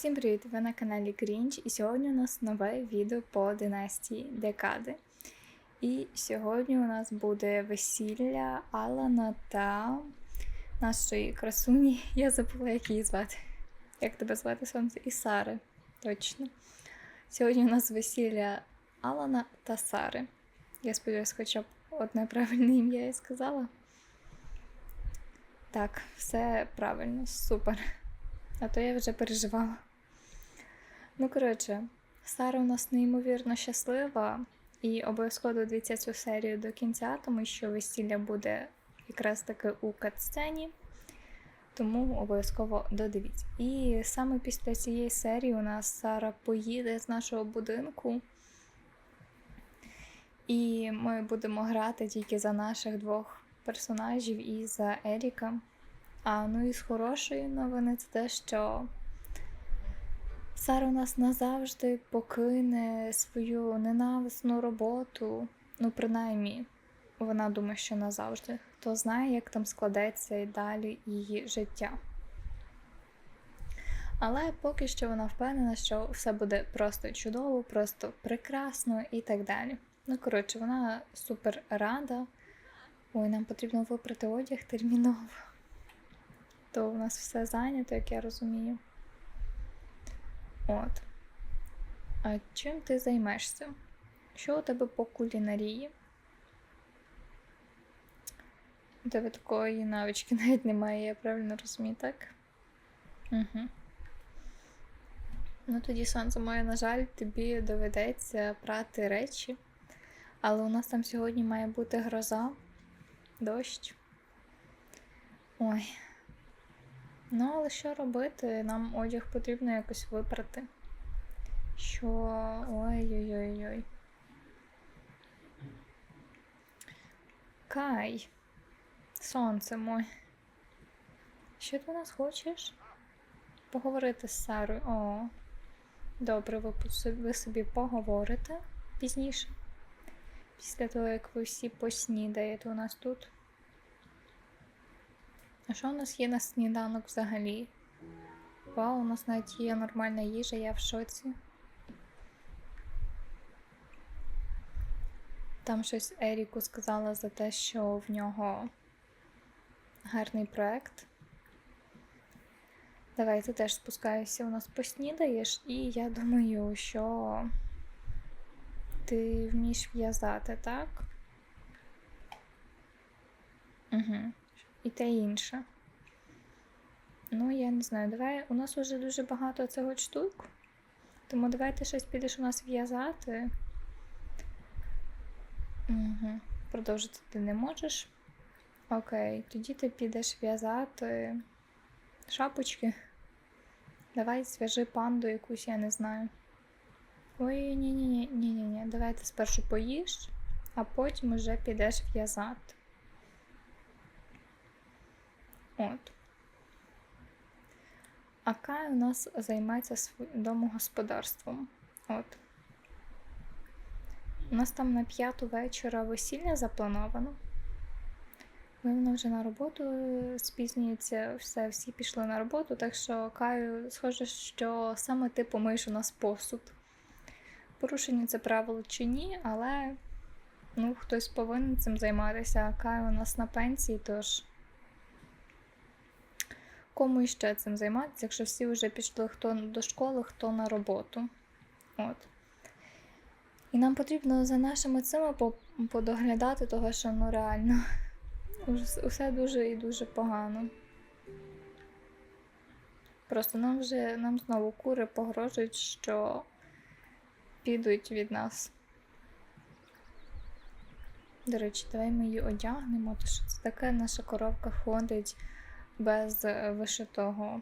Всім привіт! Ви на каналі Грінч, і сьогодні у нас нове відео по династії Декади. І сьогодні у нас буде весілля Алана та нашої красуні. Я забула, як її звати. Як тебе звати сонце? І Сари. Точно. Сьогодні у нас весілля Алана та Сари. Я сподіваюся, хоча б одне правильне ім'я я сказала. Так, все правильно, супер. А то я вже переживала. Ну, коротше, Сара у нас неймовірно щаслива, і обов'язково дивіться цю серію до кінця, тому що весілля буде якраз таки у катсцені. Тому обов'язково додивіться. І саме після цієї серії у нас Сара поїде з нашого будинку. І ми будемо грати тільки за наших двох персонажів і за Еріка. А ну і з хорошої новини це те, що Сара у нас назавжди покине свою ненависну роботу. Ну, принаймні, вона думає, що назавжди. Хто знає, як там складеться і далі її життя. Але поки що вона впевнена, що все буде просто чудово, просто прекрасно і так далі. Ну, коротше, вона супер рада. Ой, нам потрібно випрати одяг терміново. То у нас все зайнято, як я розумію. От. А чим ти займешся? Що у тебе по кулінарії? У тебе такої навички навіть немає, я правильно розумію, так? Угу. Ну тоді, сонце моє, на жаль, тобі доведеться прати речі. Але у нас там сьогодні має бути гроза, дощ. Ой. Ну, але що робити? Нам одяг потрібно якось випрати. Що. Ой-ой-ой-ой. Кай. Сонце моє. Що ти у нас хочеш? Поговорити з Сарою. О. Добре, ви, ви собі поговорите пізніше. Після того, як ви всі поснідаєте у нас тут. А що у нас є на сніданок взагалі? Вау, у нас навіть є нормальна їжа, я в шоці. Там щось Еріку сказала за те, що в нього гарний проект. Давай ти теж спускаєшся, у нас поснідаєш, і я думаю, що ти вмієш в'язати, так? Угу і те інше. Ну, я не знаю, давай. У нас вже дуже багато цього штук. Тому давай ти щось підеш у нас в'язати. Угу. Продовжити ти не можеш. Окей, тоді ти підеш в'язати шапочки. Давай зв'яжи панду якусь, я не знаю. Ой, ні-ні-ні, ні-ні-ні. Давай ти спершу поїж, а потім вже підеш в'язати. От. А Кай у нас займається домогосподарством. От. У нас там на п'яту вечора весілля заплановано. Вона вже на роботу спізнюється, все, всі пішли на роботу, так що Каю, схоже, що саме ти помиєш у нас посуд. Порушення це правило чи ні, але ну, хтось повинен цим займатися, а Кай у нас на пенсії, тож кому іще цим займатися, якщо всі вже пішли хто до школи, хто на роботу. От. І нам потрібно за нашими цими подоглядати, того що ну реально усе дуже і дуже погано. Просто нам вже нам знову кури погрожують, що підуть від нас. До речі, давай ми її одягнемо, то що це таке наша коровка ходить без вишитого,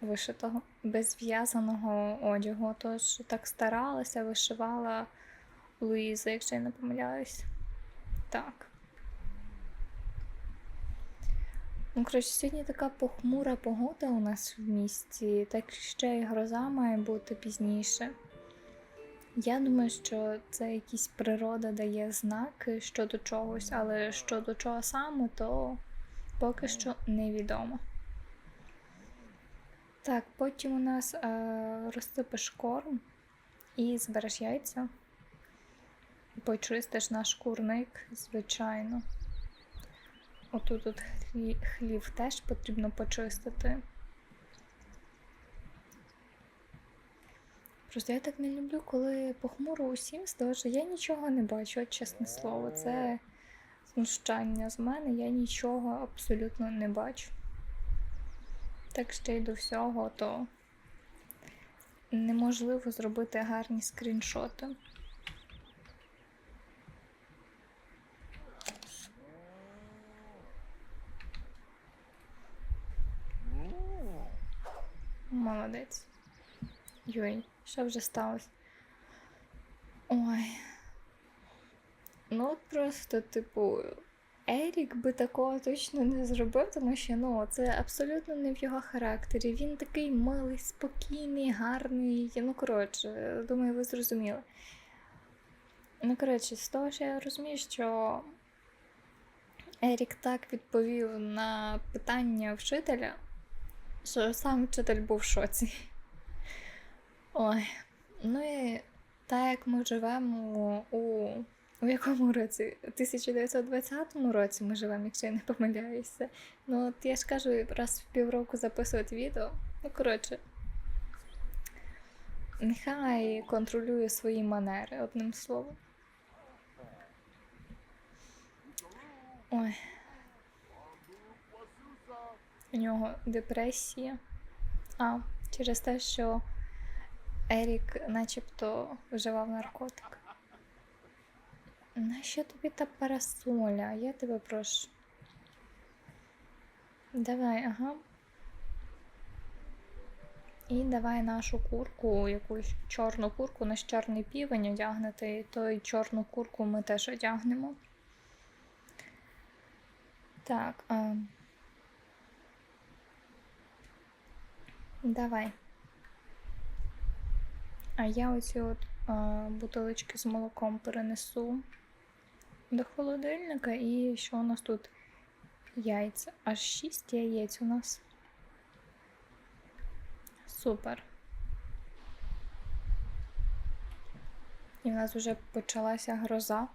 вишитого, без в'язаного одягу. Тож так старалася, вишивала Луїза, якщо я не помиляюсь. Так. Ну, коротше, сьогодні така похмура погода у нас в місті, так ще й гроза має бути пізніше. Я думаю, що це якісь природа дає знаки щодо чогось, але щодо чого саме, то Поки що невідомо. Так, потім у нас е, розсипеш корм і збереш яйця. Почистиш наш курник, звичайно. Отут тут хлі- хлів теж потрібно почистити. Просто я так не люблю, коли похмуро усім, тому що я нічого не бачу, от чесне слово. Це знущання з мене, я нічого абсолютно не бачу. Так ще й до всього, то неможливо зробити гарні скріншоти. Молодець. Йой, що вже сталося? Ой. Ну, просто, типу, Ерік би такого точно не зробив, тому що ну, це абсолютно не в його характері. Він такий милий, спокійний, гарний. Ну, коротше, думаю, ви зрозуміли. Ну, коротше, з того, що я розумію, що Ерік так відповів на питання вчителя, що сам вчитель був в шоці. Ой, ну і так як ми живемо у. У якому році? У 1920 році ми живемо, якщо я не помиляюся. Ну, от я ж кажу, раз в півроку записувати відео. Ну, коротше, нехай контролює свої манери, одним словом. Ой. У нього депресія. А, через те, що Ерік начебто вживав наркотик. Нащо тобі та парасоля? Я тебе прошу. Давай, ага. І давай нашу курку, якусь чорну курку, наш чорний півень одягнути, і той чорну курку ми теж одягнемо. Так. А... Давай. А я оці от а, бутилочки з молоком перенесу до холодильника. І що у нас тут? Яйця. Аж 6 яєць у нас. Супер. І в нас вже почалася гроза.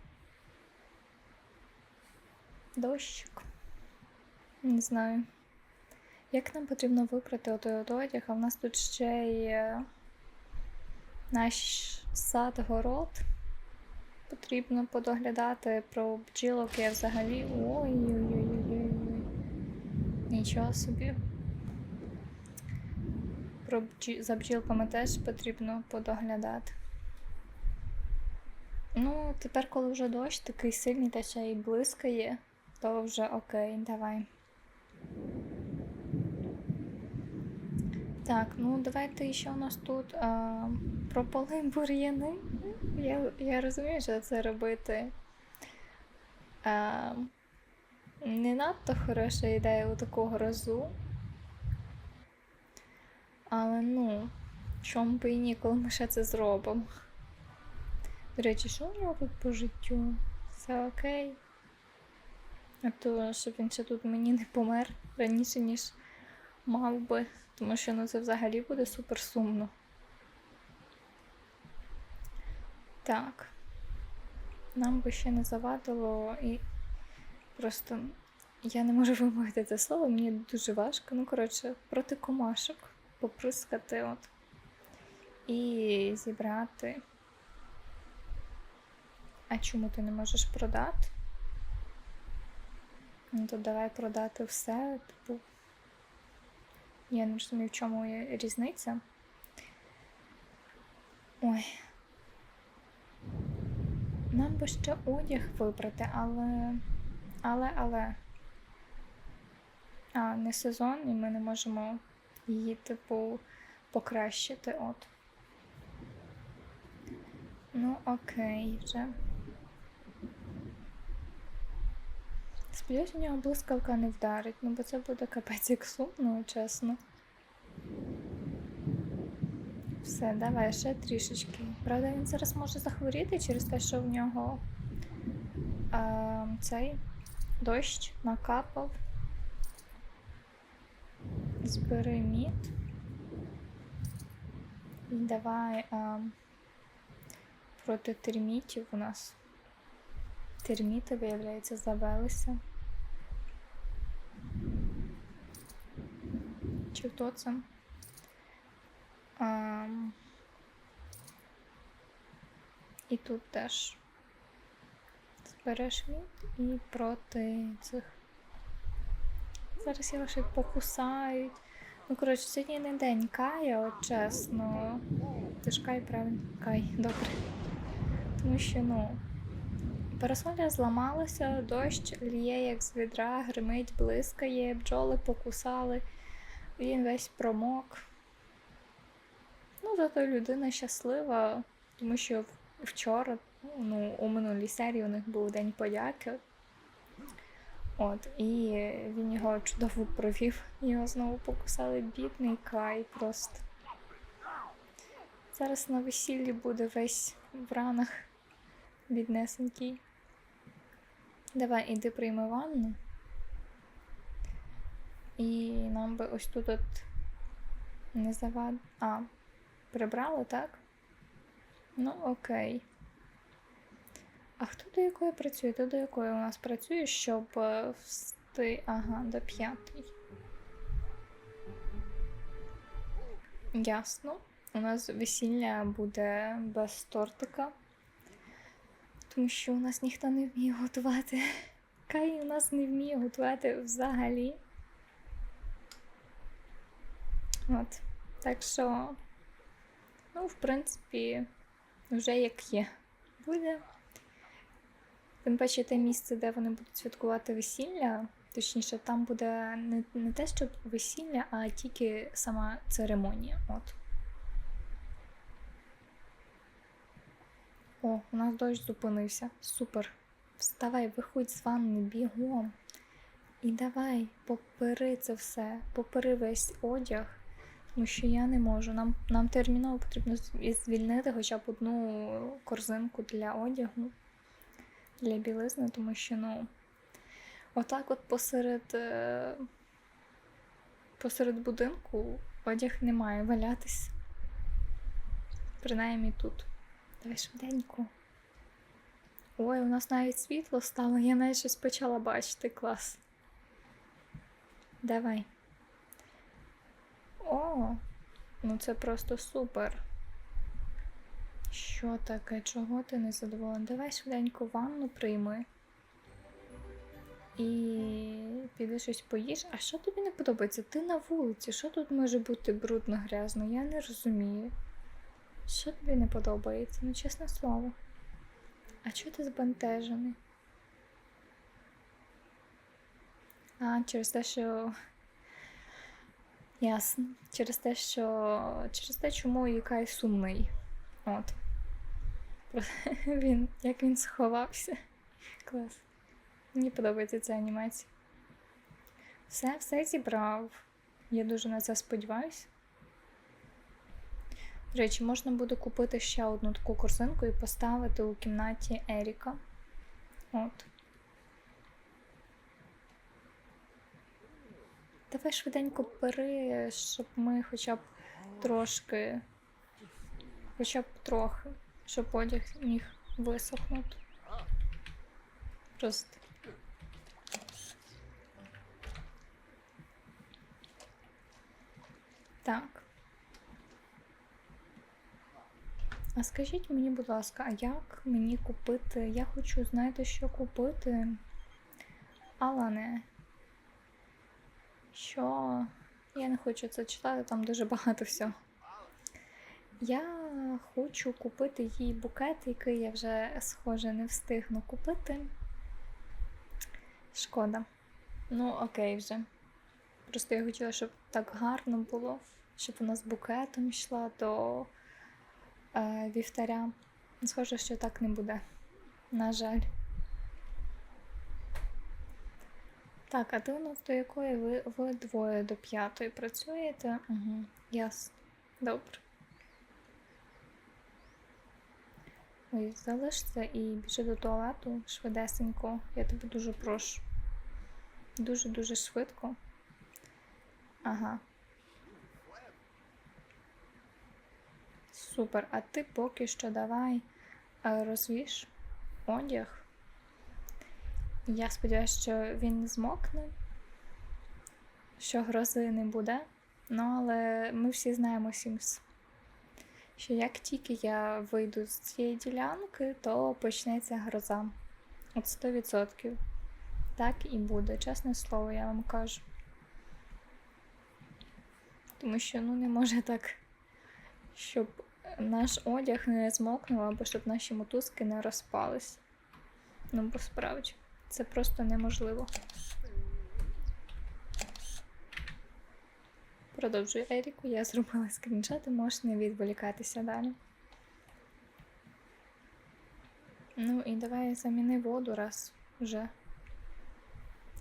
Дощик. Не знаю. Як нам потрібно випрати отой от одяг, а в нас тут ще є наш сад-город. Потрібно подоглядати про бджілок я взагалі. Ой-ой-ой-ой-ой. Нічого собі. Про бджі... За бджілками теж потрібно подоглядати. Ну, тепер, коли вже дощ такий сильний та ще й блискає, то вже окей, давай. Так, ну давайте ще у нас тут а, прополи бур'яни. Я, я розумію, що це робити а, не надто хороша ідея у таку грозу. Але ну, чому би і ні, коли ми ще це зробимо. До речі, що нього тут по життю? Все окей. А то, щоб він ще тут мені не помер раніше, ніж мав би. Тому що ну, це взагалі буде супер сумно. Так. Нам би ще не завадило і просто я не можу вимовити це слово, мені дуже важко. Ну, коротше, проти комашок поприскати от. І зібрати. А чому ти не можеш продати? Ну, то давай продати все, типу. Я не розумію, в чому є різниця. Ой. Нам би ще одяг вибрати, але. Але, але. А, не сезон, і ми не можемо її, типу, покращити. От. Ну, окей, вже. Сподіваюсь, у нього блискавка не вдарить, ну бо це буде капець як сумно, чесно. Все, давай ще трішечки. Правда, він зараз може захворіти через те, що в нього а, цей дощ накапав. Збери мід. І давай а, проти термітів у нас. Терміти, виявляється, завелися. Чи хто це? А, і тут теж збереш від і проти цих. Зараз його ще покусають. Ну, коротше, сьогодні не день Кая, от чесно. Ти ж Кай, правильно? Кай, добре. Тому що, ну, парасоля зламалася, дощ ліє, як з відра, гримить, блискає, бджоли покусали, він весь промок. Ну, зато людина щаслива, тому що вчора, ну, у минулій серії у них був День подяки. От, і він його чудово провів. Його знову покусали бідний Кай просто. Зараз на весіллі буде весь в ранах біднесенький. Давай, іди прийми ванну. І нам би ось тут от не завад. А, прибрали, так? Ну, окей. А хто до якої працює? Ти до якої у нас працює, щоб е, всти. Ага, до п'ятої. Ясно. У нас весілля буде без тортика. Тому що у нас ніхто не вміє готувати. Кай у нас не вміє готувати взагалі. От. Так що, ну, в принципі, вже як є. Буде. Тим паче те місце, де вони будуть святкувати весілля, точніше, там буде не, не те, що весілля, а тільки сама церемонія. От. О, у нас дощ зупинився. Супер. Вставай, виходь з ванни бігом. І давай, попери це все, попери весь одяг, тому що я не можу. Нам, нам терміново потрібно звільнити хоча б одну корзинку для одягу для білизни, тому що, ну, отак от посеред, е, посеред будинку одяг не має валятись. Принаймні тут. Давай швиденько. Ой, у нас навіть світло стало, я навіть щось почала бачити клас. Давай. О, ну це просто супер. Що таке? Чого ти не задоволений? Давай швиденько ванну прийми. І піди щось поїж. А що тобі не подобається? Ти на вулиці. Що тут може бути брудно грязно? Я не розумію. Що тобі не подобається? Ну, чесне слово. А чого ти збентежений? А, через те, що. Ясно. Через те, що. Через те, чому Юкай сумний. От. Він, як він сховався. Клас. Мені подобається ця анімація. Все, все зібрав. Я дуже на це сподіваюся. До речі, можна буде купити ще одну таку корзинку і поставити у кімнаті Еріка. От. Давай швиденько бери, щоб ми хоча б трошки, хоча б трохи, щоб одяг міг висохнути. Просто. Так. А скажіть мені, будь ласка, а як мені купити? Я хочу, знаєте, що купити? Алане. Що? Я не хочу це читати, там дуже багато всього. Я хочу купити їй букет, який я вже, схоже, не встигну купити. Шкода. Ну, окей вже. Просто я хотіла, щоб так гарно було, щоб вона з букетом йшла до е, вівтаря. Схоже, що так не буде. На жаль. Так, а ти у нас до якої ви, ви двоє до п'ятої працюєте? Угу, ясно. Добре. Ой, залишся і біжи до туалету швидесенько. Я тебе дуже прошу. Дуже-дуже швидко. Ага. Супер. А ти поки що давай е, розвіж одяг. Я сподіваюся, що він не змокне, що грози не буде. Ну, але ми всі знаємо Sims, що як тільки я вийду з цієї ділянки, то почнеться гроза. От 100%. Так і буде, чесне слово, я вам кажу. Тому що ну не може так, щоб наш одяг не змокнув, або щоб наші мотузки не розпались. Ну, бо справді, це просто неможливо. Продовжую Еріку, я зробила скріншоти, можеш не відволікатися далі. Ну і давай заміни воду раз вже.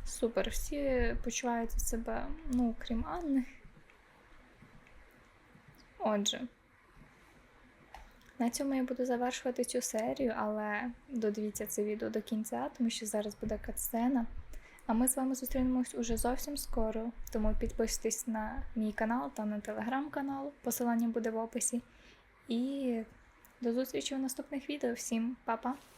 Супер, всі почувають себе, ну, крім Анни. Отже, на цьому я буду завершувати цю серію, але додивіться це відео до кінця, тому що зараз буде катсцена. А ми з вами зустрінемось уже зовсім скоро, тому підписуйтесь на мій канал та на телеграм-канал, посилання буде в описі. І до зустрічі у наступних відео. Всім па-па!